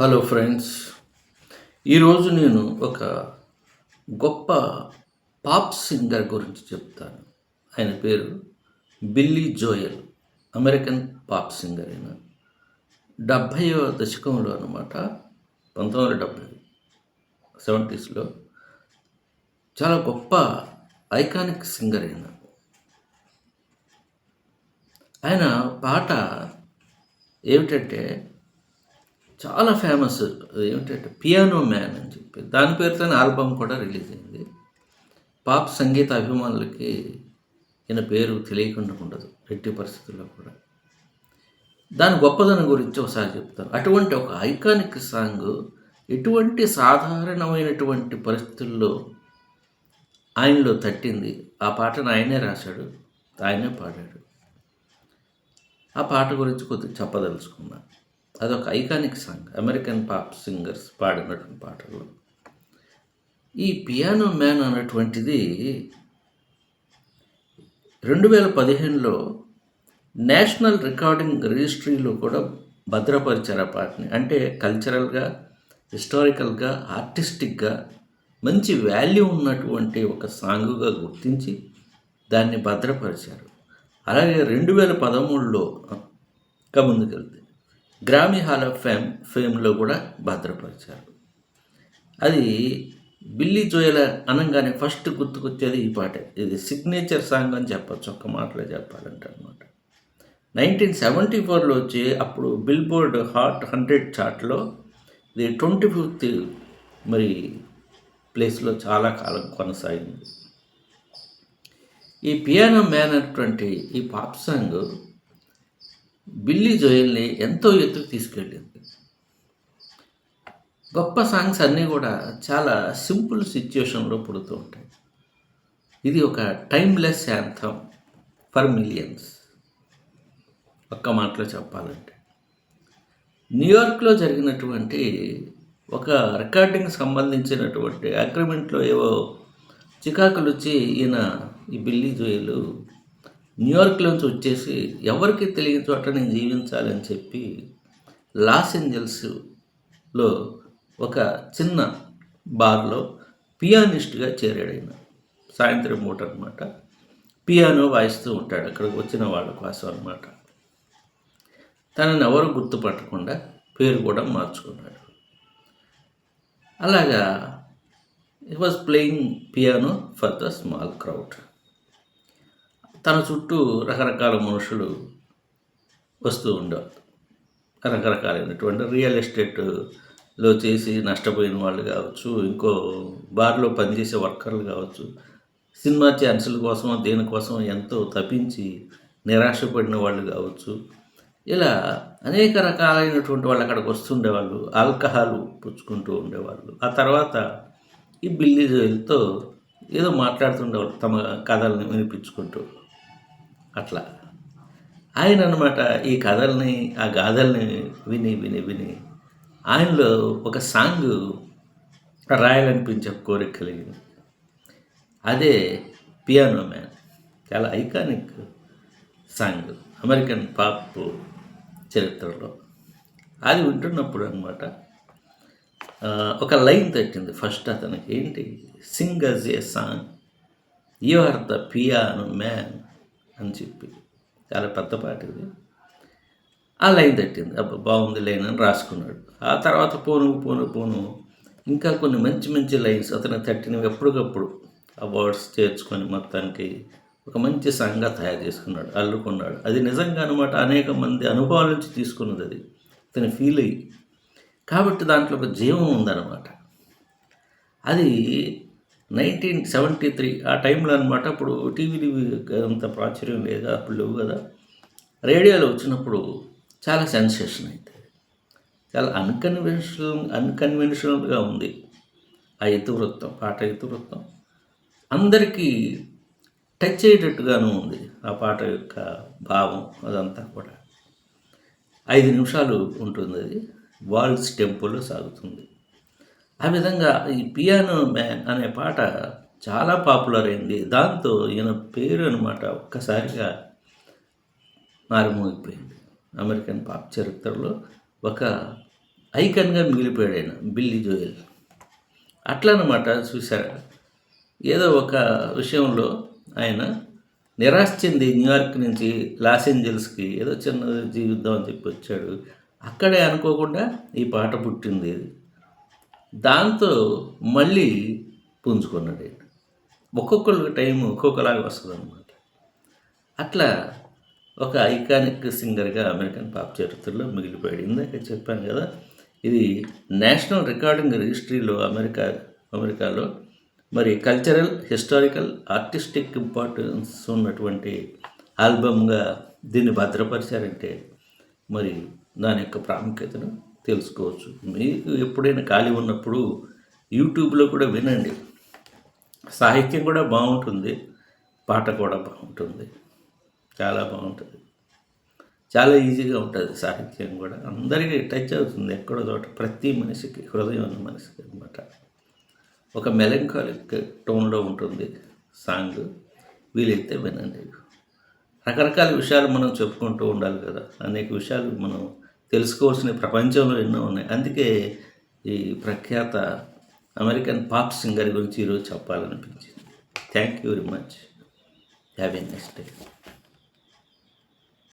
Hello friends ఈరోజు నేను ఒక గొప్ప పాప్ సింగర్ గురించి చెప్తాను. ఆయన పేరు Billy Joel American pop singer అయిన డెబ్భైవ దశకంలో అనమాట పంతొమ్మిది వందల డెబ్భై సెవెంటీస్లో చాలా గొప్ప ఐకానిక్ సింగర్ అయిన ఆయన పాట ఏమిటంటే చాలా ఫేమస్ ఏమిటంటే పియానో మ్యాన్ అని చెప్పి. దాని పేరుతోనే ఆల్బమ్ కూడా రిలీజ్ అయింది. పాప్ సంగీత అభిమానులకి ఈయన పేరు తెలియకుండా ఉండదు ఎట్టి పరిస్థితుల్లో కూడా. దాని గొప్పదనం గురించి ఒకసారి చెప్తాను. అటువంటి ఒక ఐకానిక్ సాంగ్ ఎటువంటి సాధారణమైనటువంటి పరిస్థితుల్లో ఆయనలో తట్టింది. ఆ పాటను ఆయనే రాశాడు ఆయనే పాడాడు. ఆ పాట గురించి కొద్దిగా చెప్పదలుచుకున్నాను అదొక iconic song. American pop singers పాడినటువంటి పాటలు. ఈ పియానో మ్యాన్ అనేటువంటిది రెండు వేల పదిహేనులో నేషనల్ రికార్డింగ్ రిజిస్ట్రీలో కూడా భద్రపరిచారు ఆ పాటని. అంటే కల్చరల్గా హిస్టారికల్గా ఆర్టిస్టిక్గా మంచి వాల్యూ ఉన్నటువంటి ఒక సాంగుగా గుర్తించి దాన్ని భద్రపరిచారు. అలాగే రెండు వేల పదమూడులో ఇంకా ముందుకెళ్తే గ్రామీ హాల్ ఆఫ్ ఫేమ్ ఫేమ్లో కూడా భద్రపరిచారు. అది బిల్లీ జోయల అనగానే ఫస్ట్ గుర్తుకొచ్చేది ఈ పాటే. ఇది సిగ్నేచర్ సాంగ్ అని చెప్పచ్చు ఒక్క మాటలో చెప్పాలంటే అనమాట నైన్టీన్ సెవెంటీ ఫోర్లో వచ్చి అప్పుడు బిల్ బోర్డ్ హాట్ హండ్రెడ్ చార్ట్లో ఇది ట్వంటీ ఫిఫ్త్ మరి ప్లేస్లో చాలా కాలం కొనసాగింది. ఈ పియానో మ్యాన్ అటువంటి ఈ పాప్ సాంగ్ బిల్లీ జోయల్ని ఎంతో ఎత్తుకు తీసుకెళ్ళింది గొప్ప సాంగ్స్ అన్నీ కూడా చాలా సింపుల్ సిచ్యుయేషన్లో పుడుతూ ఉంటాయి. ఇది ఒక టైమ్లెస్ యాంథమ్ ఫర్ మిలియన్స్. ఒక్క మాటలో చెప్పాలంటే. న్యూయార్క్లో జరిగినటువంటి ఒక రికార్డింగ్ సంబంధించినటువంటి అగ్రిమెంట్లో ఏవో చికాకులు వచ్చి ఈయన ఈ బిల్లీ జోయలు న్యూయార్క్లోంచి వచ్చేసి ఎవరికి తెలియని చోట నేను జీవించాలని చెప్పి లాస్ ఏంజల్స్లో ఒక చిన్న బార్లో పియానిస్ట్గా చేరాడు ఆయన సాయంత్రం పూట అనమాట పియానో వాయిస్తూ ఉంటాడు అక్కడికి వచ్చిన వాళ్ళ కోసం అనమాట తనని ఎవరు గుర్తుపట్టకుండా పేరు కూడా మార్చుకున్నాడు. అలాగా it was playing piano for the small crowd తన చుట్టూ రకరకాల మనుషులు వస్తూ ఉండేవారు రకరకాలైనటువంటి రియల్ ఎస్టేట్లో చేసి నష్టపోయిన వాళ్ళు కావచ్చు ఇంకో బార్లో పనిచేసే వర్కర్లు కావచ్చు సినిమా ఛాన్సుల కోసం దేనికోసం ఎంతో తప్పించి నిరాశపడిన వాళ్ళు కావచ్చు. ఇలా అనేక రకాలైనటువంటి వాళ్ళు అక్కడికి వస్తుండేవాళ్ళు ఆల్కహాల్ పుచ్చుకుంటూ ఉండేవాళ్ళు. ఆ తర్వాత ఈ బిల్లీ జోయిల్తో ఏదో మాట్లాడుతుండేవాళ్ళు తమ కథలను వినిపించుకుంటూ. అట్లా. ఆయన అనమాట ఈ కథల్ని ఆ గాథల్ని విని విని విని ఆయనలో ఒక సాంగ్ రాయాలనిపించే కోరిక కలిగింది. అదే పియానో మ్యాన్. చాలా ఐకానిక్ సాంగ్. అమెరికన్ పాప్ చరిత్రలో. అది వింటున్నప్పుడు అనమాట ఒక లైన్ తట్టింది ఫస్ట్ అతనికి. ఏంటి? Sing us a song. You are the piano man. అని చెప్పి. చాలా పెద్ద పాట ఇది. ఆ లైన్ తట్టింది. అబ్బా బాగుంది లైన్ అని రాసుకున్నాడు. ఆ తర్వాత పోను పోను పోను. ఇంకా కొన్ని మంచి మంచి లైన్స్ అతను తట్టినవి ఎప్పటికప్పుడు ఆ వర్డ్స్ చేర్చుకొని మొత్తానికి ఒక మంచి సంఘ తయారు చేసుకున్నాడు అల్లుకున్నాడు. అది నిజంగా అనమాట అనేక మంది అనుభవాల నుంచి తీసుకున్నది అది. అతను ఫీల్ అయ్యి. కాబట్టి దాంట్లో ఒక జీవం ఉందన్నమాట. అది నైన్టీన్ సెవెంటీ త్రీ ఆ టైంలో అనమాట అప్పుడు టీవీ అంత ప్రాచుర్యం లేదు అప్పుడు లేవు కదా. రేడియోలో వచ్చినప్పుడు చాలా సెన్సేషన్ అయితే చాలా అన్కన్వెన్షనల్ అన్కన్వెన్షనల్గా ఉంది. ఆ ఇతివృత్తం పాట ఇతివృత్తం అందరికీ టచ్ అయ్యేటట్టుగాను ఉంది ఆ పాట యొక్క భావం అదంతా కూడా. ఐదు నిమిషాలు ఉంటుంది అది వాల్స్ టెంపోలో సాగుతుంది. ఆ విధంగా ఈ పియానో మ్యాన్ అనే పాట చాలా పాపులర్ అయింది. దాంతో ఈయన పేరు అనమాట ఒక్కసారిగా మారుమోగిపోయింది. అమెరికన్ పాప్ చరిత్రలో ఒక ఐకన్గా మిగిలిపోయాడు ఆయన బిల్లీ జోయల్. అట్లా అనమాట చూసారా ఏదో ఒక విషయంలో ఆయన నిరాశ చెంది న్యూయార్క్ నుంచి లాస్ ఏంజల్స్కి ఏదో చిన్న జీవిద్దాం అని చెప్పి వచ్చాడు. అక్కడే అనుకోకుండా ఈ పాట పుట్టింది. దాంతో మళ్ళీ పుంజుకున్నాడు ఆయన. టైం ఒక్కొక్కలాగా వస్తుంది అనమాట అట్లా ఒక ఐకానిక్ సింగర్గా అమెరికన్ పాప్ చరిత్రలో మిగిలిపోయాడు. ఇందాక చెప్పాను కదా ఇది నేషనల్ రికార్డింగ్ రిజిస్ట్రీలో అమెరికా అమెరికాలో మరి కల్చరల్ హిస్టారికల్ ఆర్టిస్టిక్ ఇంపార్టెన్స్ ఉన్నటువంటి ఆల్బమ్గా దీన్ని భద్రపరిచారంటే మరి దాని యొక్క ప్రాముఖ్యతను తెలుసుకోవచ్చు. మీకు ఎప్పుడైనా ఖాళీ ఉన్నప్పుడు యూట్యూబ్లో కూడా వినండి. సాహిత్యం కూడా బాగుంటుంది. పాట కూడా బాగుంటుంది. చాలా బాగుంటుంది. చాలా ఈజీగా ఉంటుంది సాహిత్యం కూడా. అందరికీ టచ్ అవుతుంది ఎక్కడో చోట. ప్రతి మనిషికి హృదయం ఉన్న మనిషికి అనమాట ఒక మెలంకాలిక్ టోన్లో ఉంటుంది సాంగ్. వీలైతే వినండి. రకరకాల విషయాలు మనం చెప్పుకుంటూ ఉండాలి కదా. అనేక విషయాలు మనం తెలుసుకోవాల్సిన ప్రపంచంలో ఎన్నో ఉన్నాయి. అందుకే ఈ ప్రఖ్యాత అమెరికన్ పాప్ సింగర్ గురించి ఈరోజు చెప్పాలనిపించింది. Thank you very much have a next day